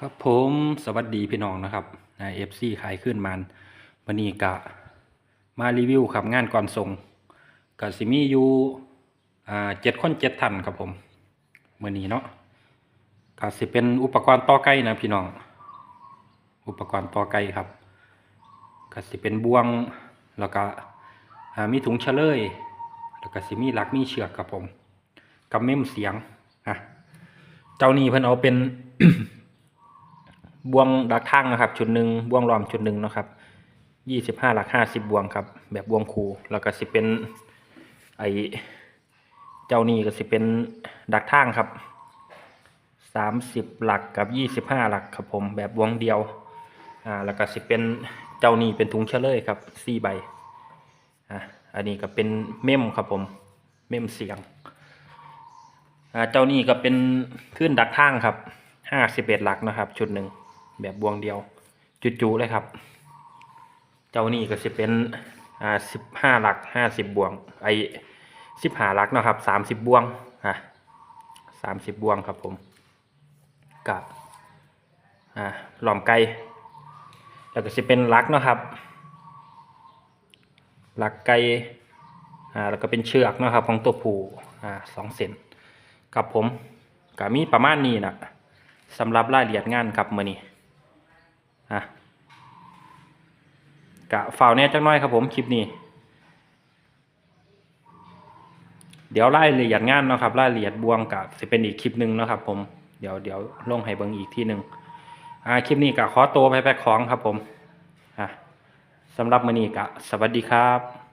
ครับผมสวัสดีพี่น้องนะครับนายเอฟซีขายขึ้นมันวันนี้กะมารีวิวครับงานก่อนส่งกะสิมีอยู่อ่าเจ็ดคนเจ็ดทันครับผมมื่อนี้เนาะกะสิเป็นอุปกรณ์ต่อไก่นะพี่น้อง อุปกรณ์ต่อไก่ครับกะสิเป็นบ่วงแล้วก็มีถุงเฉลย แล้วก็สิมีหลักมีเชือกครับผมกับเม่มเสียงอะเจ้านี้เพิ่นเอาเป็น บวงดักทางนะครับ ชุดหนึ่งบวงล้อมชุดหนึ่งนะครับยี่สิบห้าหลักห้าสิบบวงครับ แบบบวงคูแล้วก็สิเป็นไอเจ้านี่ก็สิเป็นดักทางครับสามสิบหลักกับยี่สิบห้าหลักครับผมแบบบวงเดียวอ่าแล้วก็สิเป็นเจ้านี่เป็นถุงเฉลยครับสี่ใบอะอันนี้ก็เป็นเมมครับผมเมมเสียงอ่าเจ้านี่ก็เป็นขึ้นดักทางครับห้าสิบเอ็ดหลักนะครับ ชุดหนึ่ง แบบบวงเดียวจุๆเลยครับ เจ้านี่ก็สิเป็นอ่าสิบห้าหลักห้าสิบบวง ไอสิบห้าหลักเนาะครับสามสิบบวงอะสามสิบบวงครับผมกับอ่าหลอมไก่แล้วก็สิเป็นหลักเนาะครับหลักไก่อ่าแล้วก็เป็นเชือกเนาะครับของตัวผูอ่าสองเซนครับผมก็มีประมาณนี้นะสำหรับรายละเอียดงานครับมื่อนี้ อะกะฝ่าวแน่จังน้อยครับผมคลิปนี้ เดี๋ยวไล่ละเอียดงานเนาะครับไล่ละเอียดบวงกะจะเป็นอีกคลิปหนึ่งเนาะครับ ผมเดี๋ยวเดี๋ยวลงให้เบิ้งอีกที่หนึ่งอ่าคลิปนี้กะขอตัวไปแพ็คของครับผมอะสำหรับมือนี้กะสวัสดีครับ